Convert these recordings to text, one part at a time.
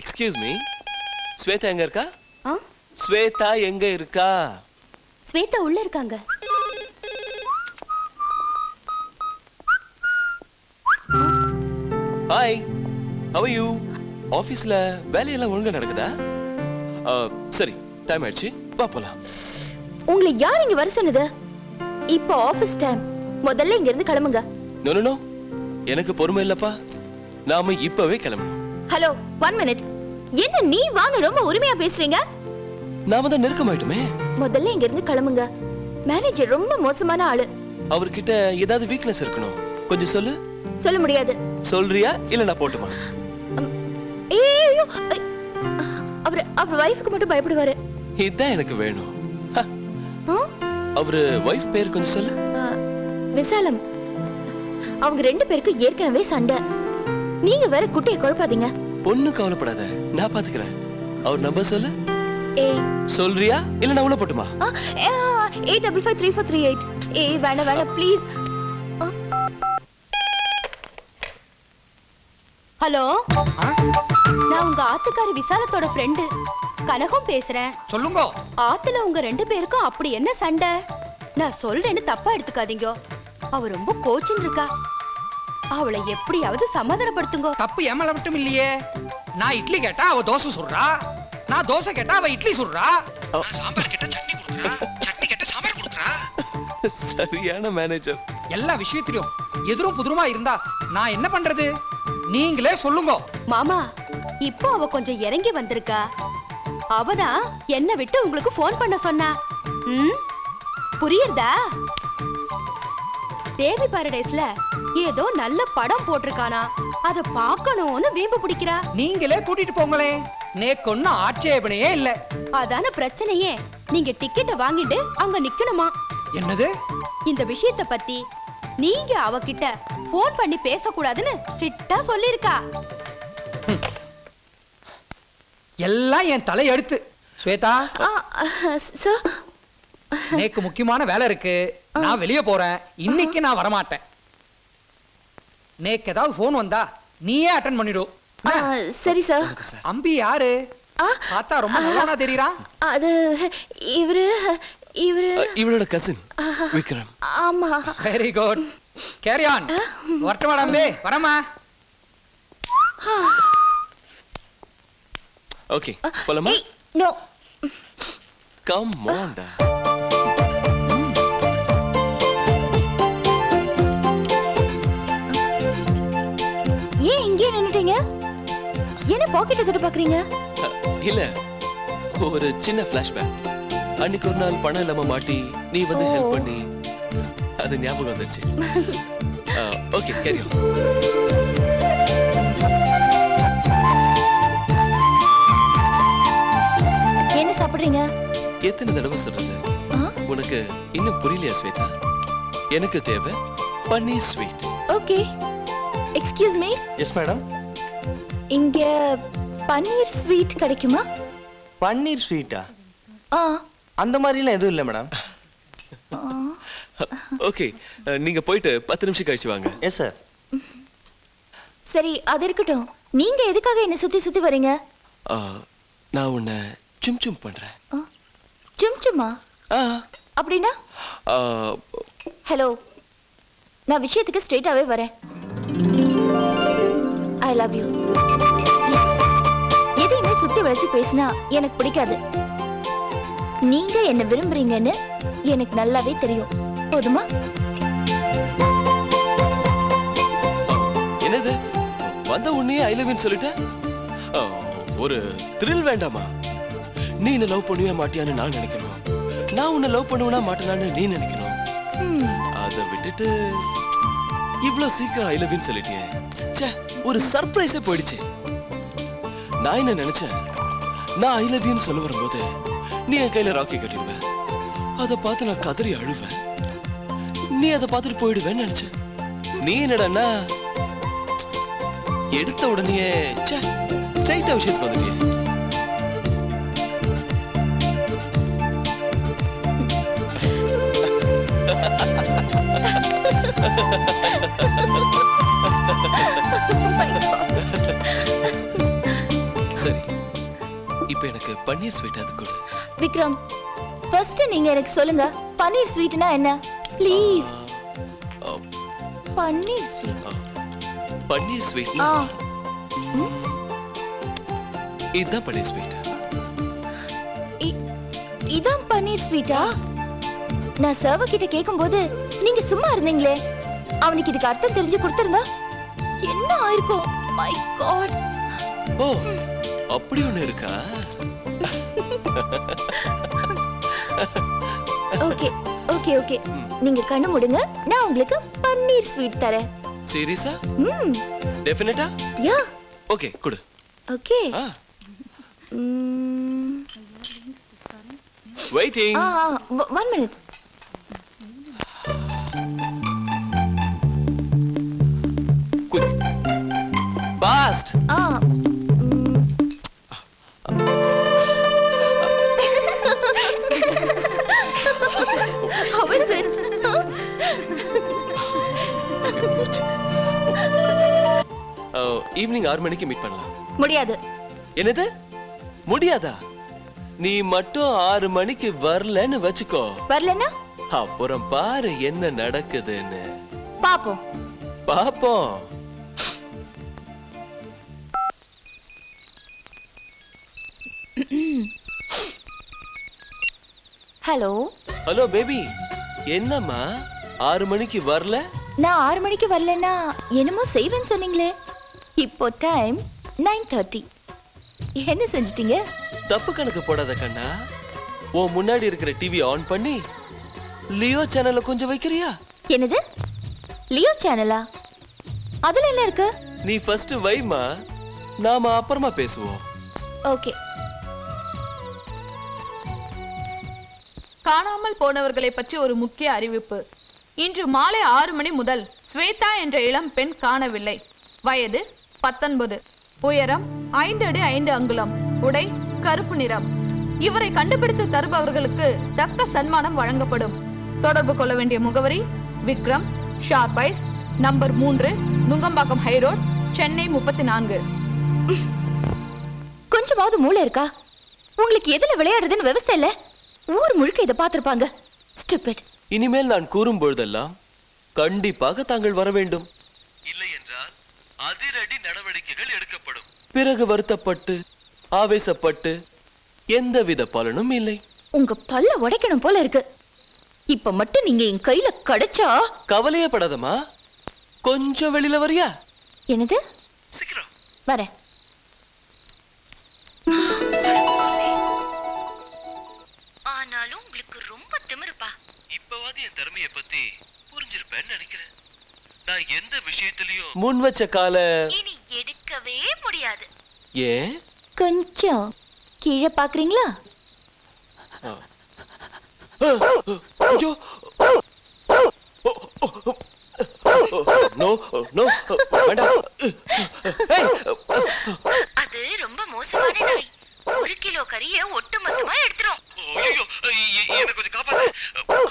Excuse me Shweta எங்க இருக்கா? ஆ? ஸ்வேதா எங்க இருக்கா? ஸ்வேதா உள்ள இருக்காங்க. ஹாய் ஹவ் யூ ஆபீஸ்ல வேலையெல்லாம் ஒழுங்கா நடக்குதா? சரி டைம் ஆயிடுச்சு. வா போலாம். உங்களை யார் இங்க வர சொன்னது? இப்போ ஆபீஸ் டைம் முதல்ல இங்க இருந்து கிளம்புங்க. நோ நோ நோ எனக்கு பொறுமை இல்லப்பா. நாம இப்பவே கிளம்பணும். ஹலோ ஒன் மினிட் என்ன நீ வாங்க ரொம்ப உரிமையா பேசுறீங்க? நாம தான் நெருக்கமாயிட்டுமே முதல்ல இங்க இருந்து கிளம்புங்க. மேனேஜர் ரொம்ப மோசமான ஆளு. அவர்கிட்ட ஏதாவது வீக்னஸ் இருக்கணும். கொஞ்சம் சொல்லு. சொல்ல முடியாது. சொல்றியா? இல்ல நான் போட்டுமா? ஏய் அவர் அவர் வைஃப்க்கு மட்டும் பயப்படுவாரு. இதான் எனக்கு வேணும்? அவரு வைஃப் பேர் கொஞ்சம் சொல்லு. விசாலம். அவங்க ரெண்டு பேருக்கும் ஏற்கனவே சண்டை. நீங்க வேற குட்டையை குழப்பாதீங்க. பொண்ணு கவலைப்படாத. நான் பாத்துக்கிறேன். அவர் நம்பர் சொல்லு. சொல்றியா? இல்ல நான் உள்ள போட்டுமா? Eight double five three four three eight ஏய் வேணாம் வேணாம் ப்ளீஸ் ஹலோ? நான் உங்க ஆத்துக்காரி விசாலத்தோட ஃப்ரெண்டு கனகம் பேசுறேன். சொல்லுங்க. ஆத்துல உங்க ரெண்டு பேருக்கும் அப்படி என்ன சண்டை? நான் சொல்றேன்னு தப்பா எடுத்துக்காதீங்க. அவ ரொம்ப கோச்சின் இருக்கா. அவளை எப்படியாவது சமாதானப்படுத்துங்க. தப்பு ஏமல மட்டும் இல்லையே. நான் இட்லி கேட்டா அவ தோசை சுடுறா. நான் தோசை கேட்டா அவ இட்லி சுடுறா. நான் சாம்பார் கேட்டா சட்னி கொடுக்குறா. சட்னி கேட்டா சாம்பார் கொடுக்குறா. சரியான மேனேஜர் எல்லா விஷயத்திலும் எதிரும் புதிருமா இருந்தா நான் என்ன பண்றது? நீங்களே சொல்லுங்க. மாமா இப்போ அவ கொஞ்சம் இறங்கி வந்திருக்கா. அவதான் என்ன விட்டு உங்களுக்கு ஃபோன் பண்ண சொன்னா. ம்? புரியுறதா தேவி பாரடைஸ்ல ஏதோ நல்ல படம் போட்டிருக்கானா? அத பார்க்கணும்னு வீம்பு பிடிக்கிறா. நீங்களே கூட்டிட்டு போங்களே. நேக்கு ஒன்னும் ஆட்சேபனையே இல்ல. அதான பிரச்சனையே. நீங்க டிக்கெட்டை வாங்கிட்டு அங்க நிக்கணுமா? என்னது? இந்த விஷயத்த பத்தி நீங்க அவகிட்ட ஃபோன் பண்ணி பேசக்கூடாதுன்னு ஸ்ட்ரிக்ட்டா சொல்லிருக்கா எல்லாம் என் தலை எடுத்து. ஸ்வேதா நேக்கு முக்கியமான வேலை இருக்கு. நான் வெளிய போறேன். இன்னைக்கு நான் வரமாட்டேன். நேக்கு ஏதாவது ஃபோன் வந்தா நீயே அட்டன் பண்ணிடு. சரி சார் அம்பி யாரு? ஆ. பார்த்தா ரொம்ப நல்லவனா தெரியறான் அது இவரு இவரு. இவளோட கசின் விக்ரம். ஆமா. வெரி குட் கேரி ஆன் வரட்டும் மேடம் வரமா ஓகே போலாமா? நோ கம் ஆன்டா பாக்கெட்டை தொட்டு பாக்குறீங்க? இல்ல ஒரு சின்ன ஃபிளாஷ்பேக் அன்னைக்கு ஒரு நாள் பணம் இல்லாம மாட்டி நீ வந்து ஹெல்ப் பண்ணி அது ஞாபகம் வந்துருச்சு. ஓகே கேரி என்ன சாப்பிடுறீங்க? எத்தனை தடவை சொல்றது? உனக்கு இன்னும் புரியலையா ஸ்வேதா? எனக்கு தேவை paneer sweet. Okay excuse me yes madam இங்க பன்னீர் ஸ்வீட் கிடைக்குமா? பன்னீர் ஸ்வீட்டா? ஆ. அந்த மாதிரிலாம் எதுவும் இல்லை மேடம். ஓகே நீங்க போயிட்டு பத்து நிமிஷம் கழிச்சு வாங்க. எஸ் சார் சரி அது இருக்கட்டும். நீங்க எதுக்காக என்ன சுத்தி சுத்தி வரீங்க? ஆ, நான் உன்னை சும் சும் பண்றேன். ஆ? சும் சும்மா? ஆ, அப்படின்னா? ஹலோ நான் விஷயத்துக்கு ஸ்ட்ரெயிட்டாவே வரேன். லவ் யூ எதையுமே சுத்தி வளைச்சு பேசினா எனக்கு பிடிக்காது. நீங்க என்ன விரும்புறீங்கன்னு எனக்கு நல்லாவே தெரியும். போதுமா? என்னது? வந்த உடனே ஐ லவ் சொல்லிட்ட? ஒரு த்ரில் வேண்டாமா? நீ என்ன லவ் பண்ணவே மாட்டியான்னு நான் நினைக்கணும். நான் உன்னை லவ் பண்ணுவேனா மாட்டேனான்னு நீ நினைக்கணும். அதை விட்டுட்டு இவ்ளோ சீக்கிரம் ஐ லவ் சொல்லிட்டியே. ச்சே ஒரு சர்ப்ரைஸே போயிடுச்சு. நான் என்ன நினைச்சேன்? நான் ஐ லவ் சொல்ல வரும்போது நீ என் கையில ராக்கி கட்டிடுவ அதை பார்த்து நான் கதறி அழுவேன். நீ அதை பார்த்துட்டு போயிடுவேன்னு நினைச்சேன். நீ என்னடான்னா எடுத்த உடனே ச்சே ஸ்ட்ரைட்டா விஷயத்துக்கு வந்துட்டியே. சரி இப்போ எனக்கு பன்னீர் ஸ்வீட் அது கொடு. விக்ரம் ஃபர்ஸ்ட் நீங்க எனக்கு சொல்லுங்க பன்னீர் ஸ்வீட்னா என்ன? ப்ளீஸ் பன்னீர் ஸ்வீட் பன்னீர் ஸ்வீட்னா இதுதான் பன்னீர் ஸ்வீட் இதான் பன்னீர் ஸ்வீட்டா நான் சர்வ கிட்ட கேட்கும்போது நீங்க சும்மா இருந்தீங்களே. அவனுக்கு இதுக்கு அர்த்தம் தெரிஞ்சு கொடுத்திருந்தா என்ன ஆயிருக்கும்? மை காட் ஓ அப்படி ஒண்ணு இருக்கா? ஓகே ஓகே ஓகே நீங்க கண்ணு மூடுங்க. நான் உங்களுக்கு பன்னீர் ஸ்வீட் தரேன். சீரியஸா? ம். டெஃபினட்டா யா ஓகே கொடு. Okay waiting ah one minute past ah hmm. How is it? Evening ஆறு மணிக்கு மீட் பண்ணலாம். முடியாது. என்னது? முடியாதா? நீ மட்டும் ஆறு மணிக்கு வரலன்னு வச்சுக்கோ. வரலன்னா? அப்புறம் பாரு என்ன நடக்குதுன்னு. பாப்போம். பாப்போம். ஹலோ? Hello baby. என்னம்மா? ஆறு மணிக்கு வரல? நான் ஆறு மணிக்கு வரலன்னா என்னமோ செய்வேன்னு சொன்னீங்களே. இப்போ டைம் நைன் தேர்ட்டி என்ன செஞ்சிட்டீங்க? தப்பு கணக்கு போடாத கண்ணா. உன் முன்னாடி இருக்கிற டிவி ஆன் பண்ணி லியோ சேனல்ல கொஞ்சம் வைக்கிறியா? என்னது? லியோ சேனலா அதுல என்ன இருக்கு? நீ ஃபர்ஸ்ட் வைமா நாம அப்புறமா பேசுவோம். ஓகே காணாமல் போனவர்களை பற்றி ஒரு முக்கிய அறிவிப்பு. இன்று மாலை ஆறு மணி முதல் ஸ்வேதா என்ற இளம் பெண் காணவில்லை. வயது பத்தொன்பது. உயரம் ஐந்து அடி ஐந்து அங்குலம். உடை கருப்பு நிறம். இவரை கண்டுபிடித்து தருபவர்களுக்கு தக்க சன்மானம் வழங்கப்படும். தொடர்பு கொள்ள வேண்டிய முகவரி விக்ரம் ஷார்பைஸ் நம்பர் மூன்று நுங்கம்பாக்கம் ஹைரோட் சென்னை முப்பத்தி நான்கு கொஞ்சமாவது மூளை இருக்கா? உங்களுக்கு எதுல விளையாடுறதுன்னு விவசாய இல்லை? ஊர் முழுக்க இதை பார்த்திருப்பாங்க. ஸ்டூபிட் இனிமேல் நான் கூறும் பொழுதெல்லாம் கண்டிப்பாக தாங்கள் வர வேண்டும். இல்லை என்றால் அதிரடி நடவடிக்கைகள் எடுக்கப்படும். பிறகு வருத்தப்பட்டு ஆவேசப்பட்டு எந்தவித பலனும் இல்லை. உங்க பல்ல உடைக்கணும் போல இருக்கு. இப்ப மட்டும் நீங்க என் கையில கிடைச்சா? கவலையே படாதம்மா. கொஞ்சம் வெளியில வரியா? என்னது? சீக்கிரம். வரேன். திறமைய பத்தி புரிஞ்சிருப்பேன்னு நினைக்கிறேன். நான் எந்த விஷயத்திலயும் முன் வச்ச கால இனி எடுக்கவே முடியாது. ஏன்? கொஞ்சம் கீழே பாக்குறீங்களா ஐயோ. நோ நோ வேண்டாம். ஏய், அது ரொம்ப மோசமான நாய். ஒரு கிலோ கறிய ஒட்டு மொத்தமா எடுத்துரும். ஐயோ, எ- என்னை கொஞ்சம் காப்பாத்து.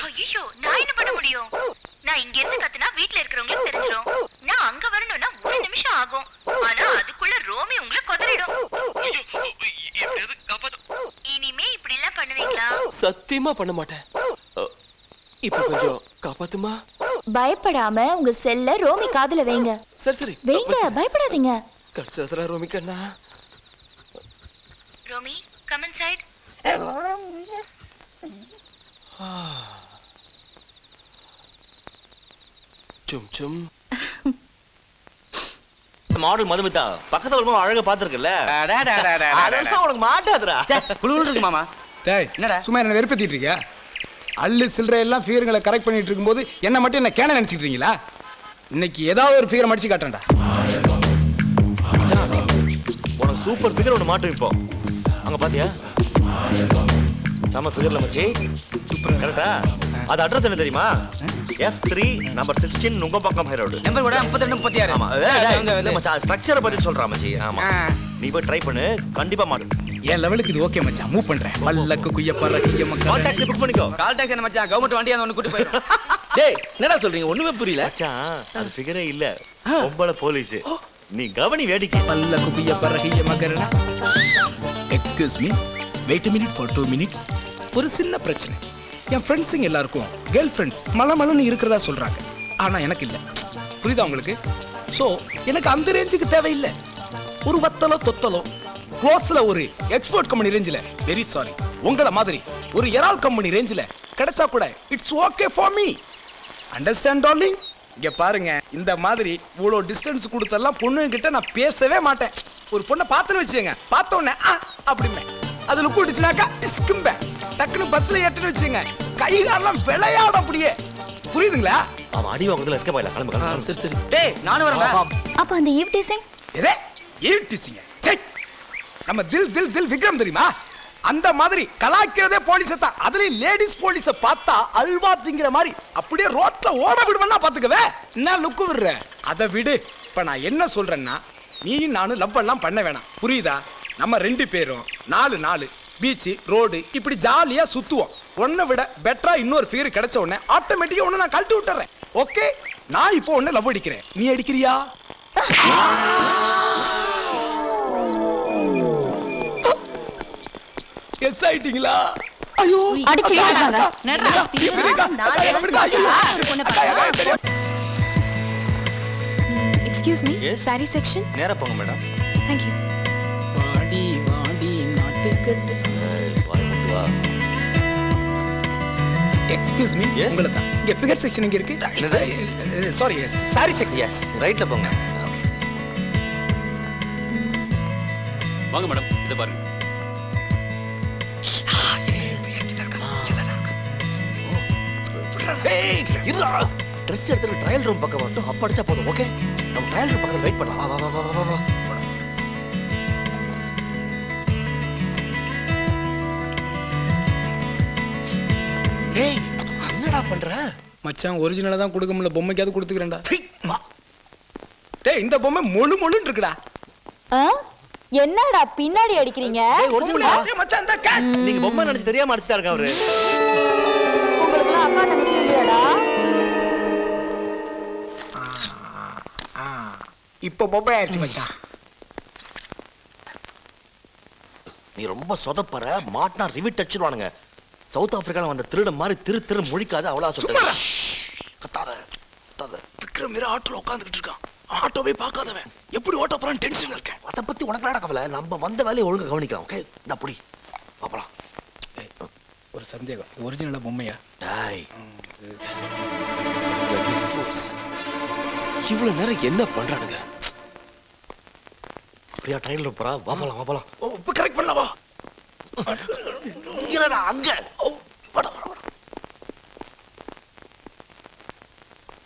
ஐயோ நான் என்ன பண்ண முடியும்? நான் இங்க இருந்து கத்துனா வீட்ல இருக்கிறவங்களுக்கு தெரிஞ்சிரும். நான் அங்க வரணும்னா ஒரு நிமிஷம் ஆகும். ஆனா அதுக்குள்ள ரோமி உங்களை கொதறிடும். ஐயோ, எப்படியாவது காப்பாத்து? இனிமே இப்படி எல்லாம் பண்ணுவீங்களா? சத்தியமா பண்ண மாட்டேன். இப்ப கொஞ்சம் காப்பாத்துமா? பயப்படாம உங்க செல்ல ரோமி காதுல வைங்க. சரி சரி வைங்க பயப்படாதீங்க. கடிச்சதுல ரோமி கண்ணா ரோமி கம் இன்சைட் சும் சும் மாடல் மதுமிதா பக்கத்துல வரும்போது அழகா பாத்துருக்கல அதெல்லாம் உனக்கு மாட்டாதுடா. குழுவில் இருக்கு மாமா டேய் என்னடா? சும்மா என்ன வெறுப்பேத்திட்டு இருக்கியா? அள்ளு சில்லறை எல்லாம் ஃபிகருங்களை கரெக்ட் பண்ணிட்டு இருக்கும்போது என்ன மட்டும் என்ன கேன நினைச்சிட்டு இருக்கீங்களா? இன்னைக்கு ஏதாவது ஒரு ஃபிகரை மடிச்சு காட்டுறேன்டா. உனக்கு சூப்பர் ஃபிகர் ஒன்று மாட்டும் இப்போ. அங்க பாத்தியா? செம ஃபிகர்ல மச்சி. சூப்பர் கரெக்டா அது அட்ரஸ் என்ன தெரியுமா? F three number sixteen Nungambakkam high road number கூட முப்பத்தி ரெண்டு முப்பத்தி ஆறு. ஆமா. மச்சான் ஸ்ட்ரக்சரை பத்தி சொல்றா மச்சி. ஆமா. நீ போய் ட்ரை பண்ணு. கண்டிப்பா மாட்டும் என் லெவலுக்கு இது ஓகே மச்சான் மூவ் பண்றேன். பல்லக்கு குய்யப்பற கால் குய்யமக்க டாக்ஸி புக் பண்ணிக்கோ. கால் டாக்ஸி என்ன மச்சான் கவர்மெண்ட் வண்டி அந்த ஒன்று கூட்டி போயிடும். டேய் என்னடா சொல்றீங்க? ஒண்ணுமே புரியல. மச்சான் அது ஃபிகரே இல்ல. பொம்பளை போலீஸ் நீ கவனி வேடிக்கை. பல்லக்கு குய்யப்பற குய்யமக்கறனா excuse me wait minute for two minutes ஒரு சின்ன பிரச்சனை. என் ஃப்ரெண்ட்ஸுங்க எல்லாருக்கும் கேர்ள் ஃப்ரெண்ட்ஸ் மலமலன்னு இருக்கிறதா சொல்றாங்க. ஆனா எனக்கு இல்லை. புரியுதா உங்களுக்கு? ஸோ எனக்கு அந்த ரேஞ்சுக்கு தேவையில்லை. ஒரு வத்தலோ தொத்தலோ க்ளோஸில் ஒரு எக்ஸ்போர்ட் கம்பெனி ரேஞ்சில் வெரி சாரி உங்களை மாதிரி ஒரு எரால் கம்பெனி ரேஞ்சில் கிடைச்சா கூட it's okay for me understand darling இங்கே பாருங்க இந்த மாதிரி இவ்வளோ டிஸ்டன்ஸ் கொடுத்தெல்லாம் பொண்ணுங்கிட்ட நான் பேசவே மாட்டேன். ஒரு பொண்ணை பார்த்துன்னு வச்சுங்க பார்த்த உடனே ஆ அப்படிமே அதுல கூட்டுச்சுனாக்கா இஸ்கும்பே. டக்குன்னு பஸ்ல ஏற்றுன்னு வச்சுங்க கை காலெல்லாம் விளையாட அப்படியே. புரியுதுங்களா? அவன் அடி வாங்குறதுல எஸ்கேப் ஆயிடலாம். கிளம்பு கிளம்பு சரி சரி. டேய் நானும் வரேன் அப்ப அந்த ஈவ் டீசிங் எதே? ஈட்டிசிங்க சை நம்ம தில் தில் தில் விக்ரம் தெரியுமா? அந்த மாதிரி கலாய்க்கிறதே போலீஸ் தான். அதுலயும் லேடிஸ் போலீஸ பார்த்தா அல்வா திங்கிற மாதிரி அப்படியே ரோட்ல ஓட விடுவேன்னா பாத்துக்கவே. என்ன லுக்கு விடுற? அதை விடு. இப்ப நான் என்ன சொல்றேன்னா நீ நானும் லவ் எல்லாம் பண்ண வேணாம். புரியுதா? நம்ம ரெண்டு பேரும் நாலு நாலு பீச் ரோடு இப்படி ஜாலியா சுத்துவோம். உன்னை விட பெட்டரா இன்னொரு பேர் கிடைச்ச உடனே ஆட்டோமேட்டிக்கா உன்னை நான் கழட்டி விட்டுறேன். ஓகே நான் இப்போ உன்னை லவ் அடிக்கிறேன். நீ அடிக்கிறியா? எஸ் ஆயிட்டீங்களா ஐயோ! அடிச்சு. Excuse me? சாரி செக்ஷன் நேரா போங்க மேடம் தேங்க் யூ வாடி வாடி வா எக்ஸ்கியூஸ் மீ Yes? உங்களை தான் இங்க ஃபிகர் செக்ஷன் இங்க இருக்கு? என்னது? சாரி சாரி செக்ஷன் எஸ் ரைட்ல போங்க. வாங்க மேடம் இதை பாருங்க. ட்ரெஸ் எடுத்துட்டு ட்ரையல் ரூம் பக்கம் மட்டும் அப்ப அடிச்சா போதும் ஓகே நம்ம ட்ரையல் ரூம் பக்கத்துல வெயிட் பண்ணலாம். வா வா வா வா வா. ஏய் என்னடா பண்ற? மச்சான் ஒரிஜினலா தான் கொடுக்க முடியல. பொம்மைக்காவது கொடுத்துக்கிறேன்டா. டேய் இந்த பொம்மை மொழு மொழுன்னு இருக்குடா. என்னடா பின்னாடி அடிக்கிறீங்க? டேய் மச்சான் இந்த கேட்ச் நீங்க பொம்மை நினைச்சு தெரியாம அடிச்சிட்டா இருக்க அவரு? உங்களுக்கு அக்கா தங்கச்சி இல்லையாடா? இப்போ பொம்மை ஆயிடுச்சு மச்சான். நீ ரொம்ப சொதப்பற. மாட்டினா ரிவிட் அடிச்சிருவானுங்க. சவுத் ஆப்பிரிக்கால வந்த திருட மாதிரி திரு திரு முழிக்காத அவ்வளோ சொல்ற கத்தாத கத்தாத. விக்ரம் மீற ஆட்டோல உட்காந்துக்கிட்டு இருக்கான். ஆட்டோவே பார்க்காதவன். எப்படி ஓட்ட போறான்னு டென்ஷன்ல இருக்கேன். அதை பத்தி உனக்கு கவலை? நம்ம வந்த வேலையை ஒழுங்கா கவனிக்கலாம் ஓகே இந்த புடி. பாப்பலாம் ஒரு சந்தேகம். ஒரிஜினலா பொம்மையா? டாய். இவ்வளவு நேரம் என்ன பண்றானுங்க? பிரியா ட்ரெயின்ல போறா வாப்பலாம் வாப்பலாம் ஓ இல்லடா அங்க.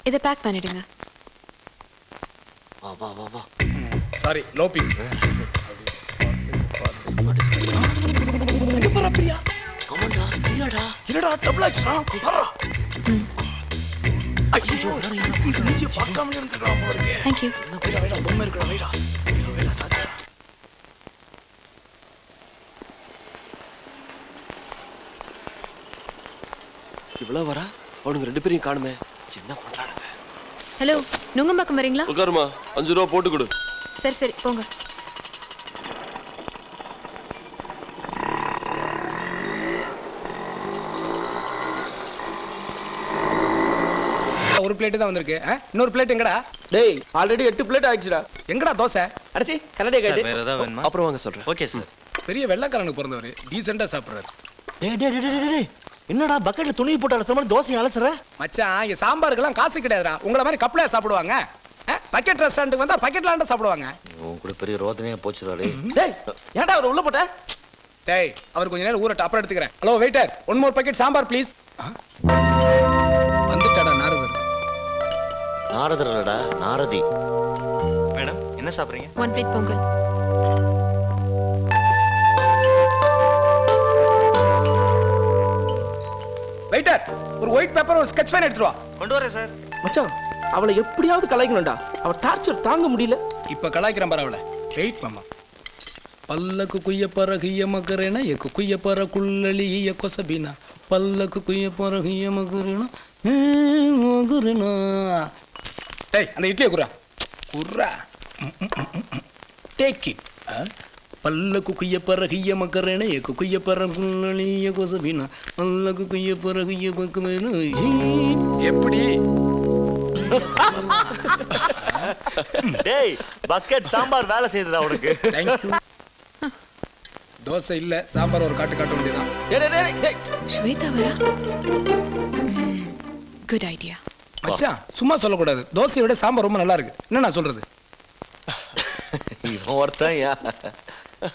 இதை பேக் பண்ணிடுங்க. வா வா வா வா. சாரி லோபி பிரியா. ஆமாண்டா பிரியாடா. என்னடா நீங்க பார்க்காம போல இருக்கே. பொம்மை இருக்குடா வைடா சாச்சா. இவ்வளவு வரா? அவனுங்க ரெண்டு பேரையும் காணுமே. என்ன பண்றானுங்க? ஹலோ நுங்கம்பாக்கம் வரீங்களா? உட்காருமா. அஞ்சு ரூபா போட்டு கொடு. சரி சரி போங்க. ஒரு பிளேட் தான் வந்திருக்கு? இன்னொரு பிளேட் எங்கடா? டேய் ஆல்ரெடி எட்டு பிளேட் ஆயிடுச்சுடா. எங்கடா தோசை? அடச்சி கன்னடியா கேட்டு வேற ஏதாவது வேணுமா? அப்புறம் வாங்க சொல்றேன். Okay sir. பெரிய வெள்ளைக்காரனுக்கு பிறந்தவர். டீசெண்டா சாப்பிடுறாரு. டேய் டேய், டேய் டேய். என்னடா பக்கெட்ல துணி போட்டு அலசுற மாதிரி தோசை அலசுற? மச்சான் இங்க சாம்பாருக்கெல்லாம் காசு கிடையாதுடா. உங்கள மாதிரி கப்பலையா சாப்பிடுவாங்க. பக்கெட் ரெஸ்டாரண்ட்டுக்கு வந்தா பக்கெட்லாண்ட சாப்பிடுவாங்க. உன் கூட பெரிய ரோதனையா போச்சுடா டேய் டேய் ஏன்டா அவர் உள்ள போட்ட? டேய் அவர் கொஞ்ச நேரம் ஊரட்ட அப்புறம் எடுத்துக்கிறேன். Hello waiter one more packet sambar please வந்துட்டாடா Narathar. Narathar இல்லடா நாரதி. மேடம் என்ன சாப்பிடுறீங்க? One plate pongal. வெயிட்டர் ஒரு ஒயிட் பேப்பர் ஒரு ஸ்கெட்ச் பேன் எடுத்துருவா கொண்டு வரேன் சார் மச்சான் அவளை எப்படியாவது கலாய்க்கணும்டா. அவ டார்ச்சர் தாங்க முடியல. இப்ப கலாய்க்கிறேன் பாரு அவளை. வெயிட் மாமா. பல்லக்கு குய்ய பற குய்ய மகரேனா எக்கு குய்ய பற குள்ளலி ஈய கொசபினா? பல்லக்கு குய்ய பற குய்ய மகரேனா மகரேனா டேய் அந்த இட்லியை குறா குறா டேக் இட் பல்ல குக்குய பரகிய மக்கரனே குக்குய பர புள்ளலிய கொசபினா பல்ல குக்குய பரகிய பக்கமேனு எப்படி? டேய் பக்கெட் சாம்பார் வேலை செய்யுதுடா உனக்கு. தோசை இல்ல சாம்பார் ஒரு காட்டு காட்ட வேண்டியதான் டேய், டேய், டேய், டேய். ஸ்வேதா வரா? குட் ஐடியா மச்சான் சும்மா சொல்லக்கூடாது. தோசையை விட சாம்பார் ரொம்ப நல்லா இருக்கு. என்ன நான் சொல்றது? இவன் ஒருத்தன் யா.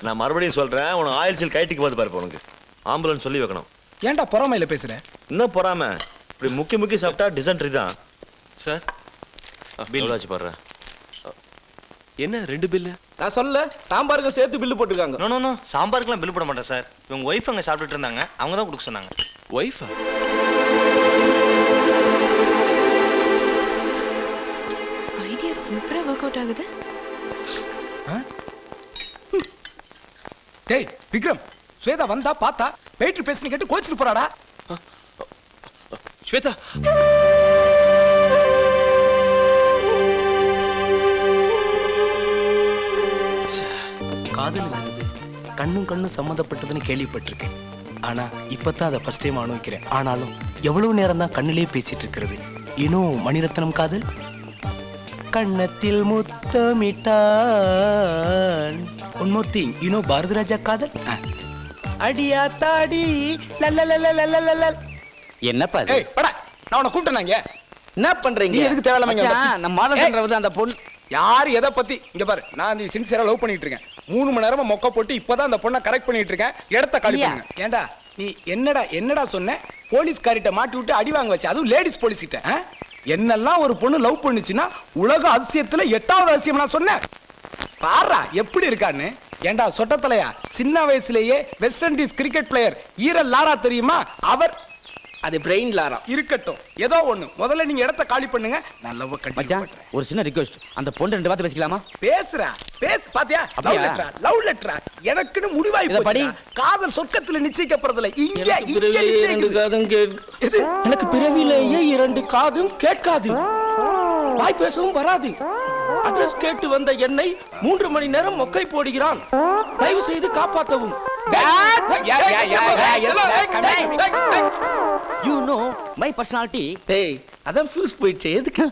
நான் மறுபடியும் சொல்றேன் உனக்கு ஆயில் சீல் கைட்டுக்கு பார்த்து பாரு உனக்கு ஆம்புலன்ஸ் சொல்லி வைக்கணும். ஏன்டா பொறாமையில பேசுற? இன்னும் பொறாம. இப்படி முக்கி முக்கி சாப்பிட்டா டிசென்ட்ரி தான். சார் பில் வச்சு பாடுற என்ன ரெண்டு பில்லு நான் சொல்ல சாம்பாருக்கு சேர்த்து பில்லு போட்டுருக்காங்க நோ நோ நோ சாம்பாருக்குலாம் பில் போட மாட்டேன் சார் இவங்க ஒய்ஃப் அங்கே சாப்பிட்டுட்டு இருந்தாங்க. அவங்க தான் கொடுக்க சொன்னாங்க. ஒய்ஃபா ஐடியா சூப்பரா ஒர்க் அவுட் ஆகுது. டேய் விக்ரம் ஸ்வேதா வந்தா பார்த்தா வெயிட்டர் பேசுன கேட்டு கோச்சிட்டு போறாடா. ஸ்வேதா. காதலுங்கிறது கண்ணும் கண்ணும் சம்மந்தப்பட்டதுன்னு கேள்விப்பட்டிருக்கேன். ஆனா இப்பதான் அதை ஃபர்ஸ்ட் டைம் அனுபவிக்கிறேன். ஆனாலும் எவ்வளவு நேரம் தான் கண்ணிலே பேசிட்டு இருக்கிறது? இன்னும் மணிரத்னம் காதல்? Kannathil Muthamittan. One more thing you Bharathi Raja காதல் அடியா தாடி. என்னப்பா இது? ஏய் படா. நான் உன்னை கூப்பிட்டேனாங்க என்ன பண்றீங்க? நீ எதுக்கு தேவையில்லாம மச்சான், அந்த பொண்ணு. யார் எதை பத்தி? இங்க பாரு. நான் நீ சின்சியரா லவ் பண்ணிட்டு இருக்கேன். மூணு மணி நேரமா மொக்க போட்டு இப்பதான் அந்த பொண்ணை கரெக்ட் பண்ணிட்டு இருக்கேன். இடத்த காலி ஐயா. பண்ணுங்க. ஏன்டா நீ என்னடா என்னடா சொன்ன? போலீஸ்காரிட்ட மாட்டி விட்டு அடி வாங்க வச்சு. அதுவும் லேடிஸ் போலீஸ் கிட்ட ஆ? என்னெல்லாம் ஒரு பொண்ணு லவ் பண்ணுச்சுன்னா உலக அதிசயத்துல எட்டாவது அதிசயம் நான் சொன்னேன். பாரா எப்படி இருக்கான்னு? ஏன்டா சொட்டத்தலையா? சின்ன வயசுலயே வெஸ்ட் இண்டீஸ் கிரிக்கெட் பிளேயர் ஈரல் லாரா தெரியுமா? அவர் அது பிரெயின் லாரா. இருக்கட்டும். ஏதோ ஒண்ணு. முதல்ல நீங்க இடத்த காலி பண்ணுங்க. நான் லவ் கட்டி மச்சான் ஒரு சின்ன ரிக்வெஸ்ட் அந்த பொண்ணு ரெண்டு வார்த்தை பேசிக்கலாமா? பேசுறா. பேசு பாத்தியா? லவ்? லெட்டரா லவ் லெட்டரா எனக்குன்னு முடிவாய் படி. போச்சு காதல் சொர்க்கத்துல நிச்சயிக்கப்படுறதுல இங்க எனக்கு இங்க நிச்சயிக்குது. எனக்கு பிறவிலேயே இரண்டு காதும் கேட்காது. வாய் பேசவும் வராது. அட்ரஸ் கேட்டு வந்த என்னை மூன்று மணி நேரம் மொக்கை போடுகிறான். தயவு செய்து காப்பாற்றவும். யூ நோ மை பர்சனாலிட்டி டேய் அதான் ஃபியூஸ் போயிடுச்சு எதுக்கு?